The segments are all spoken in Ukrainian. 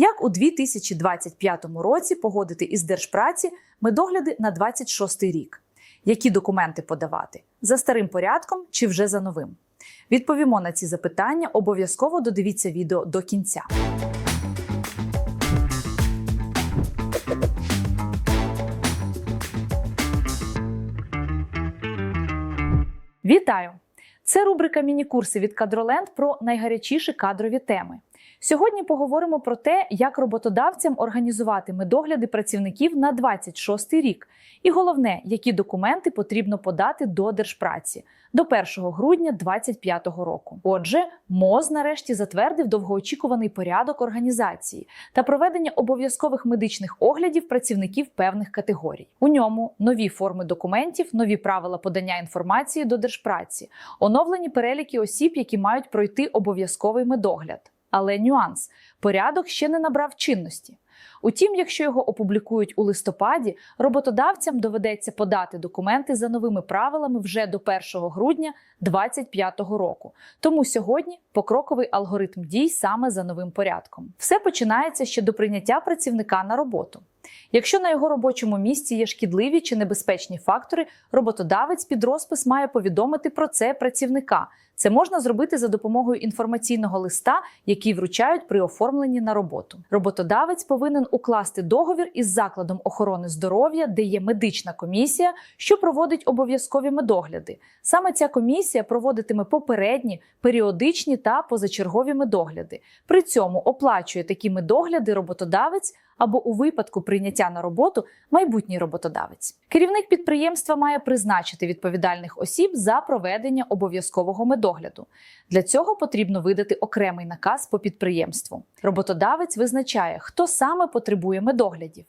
Як у 2025 році погодити із держпраці медогляди на 26 рік? Які документи подавати за старим порядком чи вже за новим? Відповімо на ці запитання. Обов'язково додивіться відео до кінця. Вітаю! Це рубрика Міні-курси від Кадроленд про найгарячіші кадрові теми. Сьогодні поговоримо про те, як роботодавцям організувати медогляди працівників на 26 рік, і головне, які документи потрібно подати до держпраці до 1 грудня 2025 року. Отже, МОЗ нарешті затвердив довгоочікуваний порядок організації та проведення обов'язкових медичних оглядів працівників певних категорій. У ньому нові форми документів, нові правила подання інформації до держпраці, оновлені переліки осіб, які мають пройти обов'язковий медогляд. Але нюанс порядок ще не набрав чинності. Утім, якщо його опублікують у листопаді, роботодавцям доведеться подати документи за новими правилами вже до 1 грудня 2025 року. Тому сьогодні покроковий алгоритм дій саме за новим порядком. Все починається ще до прийняття працівника на роботу. Якщо на його робочому місці є шкідливі чи небезпечні фактори, роботодавець під розпис має повідомити про це працівника. Це можна зробити за допомогою інформаційного листа, який вручають при оформленні на роботу. Роботодавець повинен укласти договір із закладом охорони здоров'я, де є медична комісія, що проводить обов'язкові медогляди. Саме ця комісія проводитиме попередні, періодичні та позачергові медогляди. При цьому оплачує такі медогляди роботодавець або у випадку прийняття на роботу майбутній роботодавець. Керівник підприємства має призначити відповідальних осіб за проведення обов'язкового медогляду. Для цього потрібно видати окремий наказ по підприємству. Роботодавець визначає, хто саме потребує медоглядів.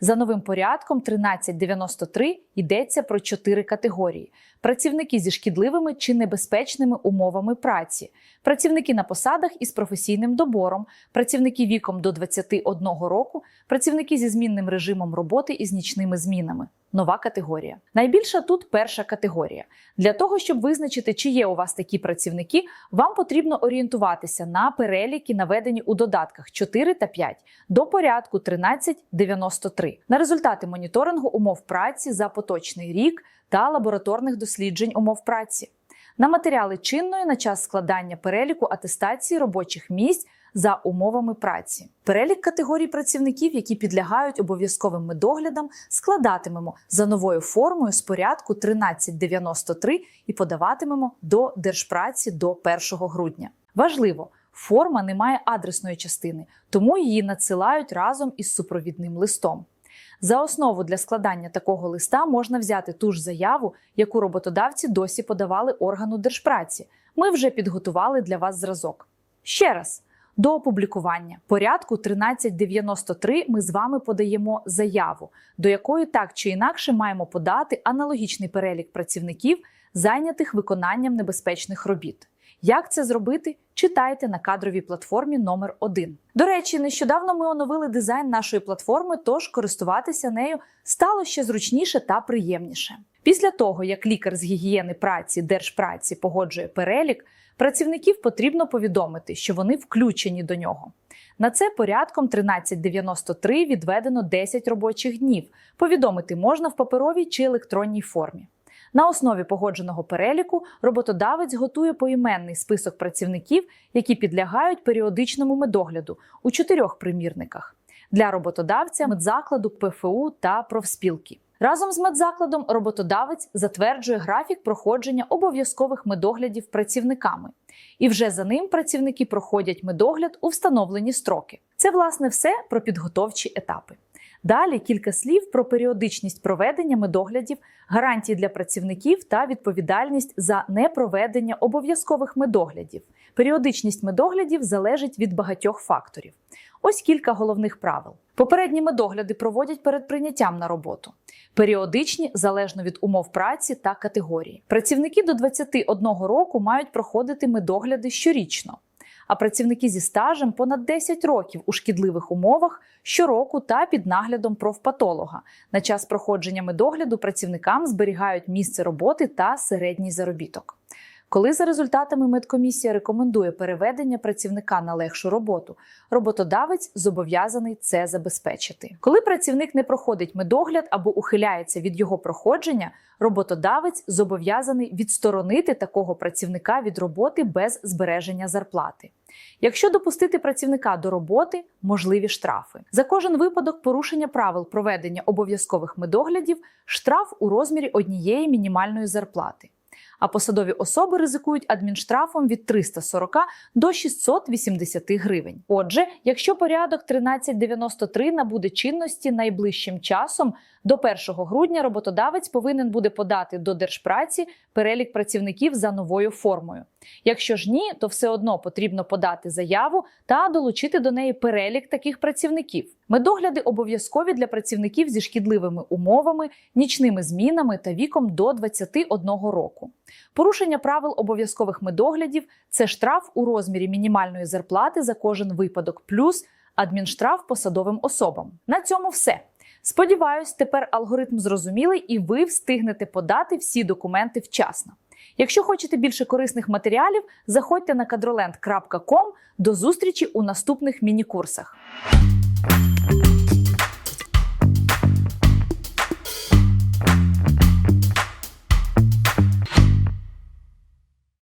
За новим порядком 1393 йдеться про чотири категорії: працівники зі шкідливими чи небезпечними умовами праці, працівники на посадах із професійним добором, працівники віком до 21 року, працівники зі змінним режимом роботи із нічними змінами. Нова категорія. Найбільша тут перша категорія. Для того, щоб визначити, чи є у вас такі працівники, вам потрібно орієнтуватися на переліки, наведені у додатках 4 та 5 до порядку 1393 на результати моніторингу умов праці за поточний рік та лабораторних досліджень умов праці. На матеріали чинної на час складання переліку атестації робочих місць за умовами праці. Перелік категорій працівників, які підлягають обов'язковим медоглядам, складатимемо за новою формою з порядку 1393 і подаватимемо до держпраці до 1 грудня. Важливо, форма не має адресної частини, тому її надсилають разом із супровідним листом. За основу для складання такого листа можна взяти ту ж заяву, яку роботодавці досі подавали органу держпраці. Ми вже підготували для вас зразок. Ще раз. До опублікування порядку 1393 ми з вами подаємо заяву, до якої так чи інакше маємо подати аналогічний перелік працівників, зайнятих виконанням небезпечних робіт. Як це зробити? Читайте на кадровій платформі номер 1 До речі, нещодавно ми оновили дизайн нашої платформи, тож користуватися нею стало ще зручніше та приємніше. Після того, як лікар з гігієни праці держпраці погоджує перелік, працівників потрібно повідомити, що вони включені до нього. На це порядком 1393 відведено 10 робочих днів. Повідомити можна в паперовій чи електронній формі. На основі погодженого переліку роботодавець готує поіменний список працівників, які підлягають періодичному медогляду у чотирьох примірниках для роботодавця, медзакладу, ПФУ та профспілки. Разом з медзакладом роботодавець затверджує графік проходження обов'язкових медоглядів працівниками, і вже за ним працівники проходять медогляд у встановлені строки. Це власне все про підготовчі етапи. Далі кілька слів про періодичність проведення медоглядів, гарантії для працівників та відповідальність за непроведення обов'язкових медоглядів. Періодичність медоглядів залежить від багатьох факторів. Ось кілька головних правил. Попередні медогляди проводять перед прийняттям на роботу. Періодичні залежно від умов праці та категорії. Працівники до 21 року мають проходити медогляди щорічно а працівники зі стажем понад 10 років у шкідливих умовах щороку та під наглядом профпатолога. На час проходження медогляду працівникам зберігають місце роботи та середній заробіток. Коли за результатами медкомісія рекомендує переведення працівника на легшу роботу, роботодавець зобов'язаний це забезпечити. Коли працівник не проходить медогляд або ухиляється від його проходження, роботодавець зобов'язаний відсторонити такого працівника від роботи без збереження зарплати. Якщо допустити працівника до роботи, можливі штрафи. За кожен випадок порушення правил проведення обов'язкових медоглядів штраф у розмірі однієї мінімальної зарплати. А посадові особи ризикують адмінштрафом від 340 до 680 гривень. Отже, якщо порядок 1393 набуде чинності найближчим часом, до 1 грудня роботодавець повинен буде подати до держпраці перелік працівників за новою формою. Якщо ж ні, то все одно потрібно подати заяву та долучити до неї перелік таких працівників. Медогляди обов'язкові для працівників зі шкідливими умовами, нічними змінами та віком до 21 року. Порушення правил обов'язкових медоглядів це штраф у розмірі мінімальної зарплати за кожен випадок, плюс адмінштраф посадовим особам. На цьому все. Сподіваюсь, тепер алгоритм зрозумілий і ви встигнете подати всі документи вчасно. Якщо хочете більше корисних матеріалів, заходьте на kadroland.com. До зустрічі у наступних міні-курсах.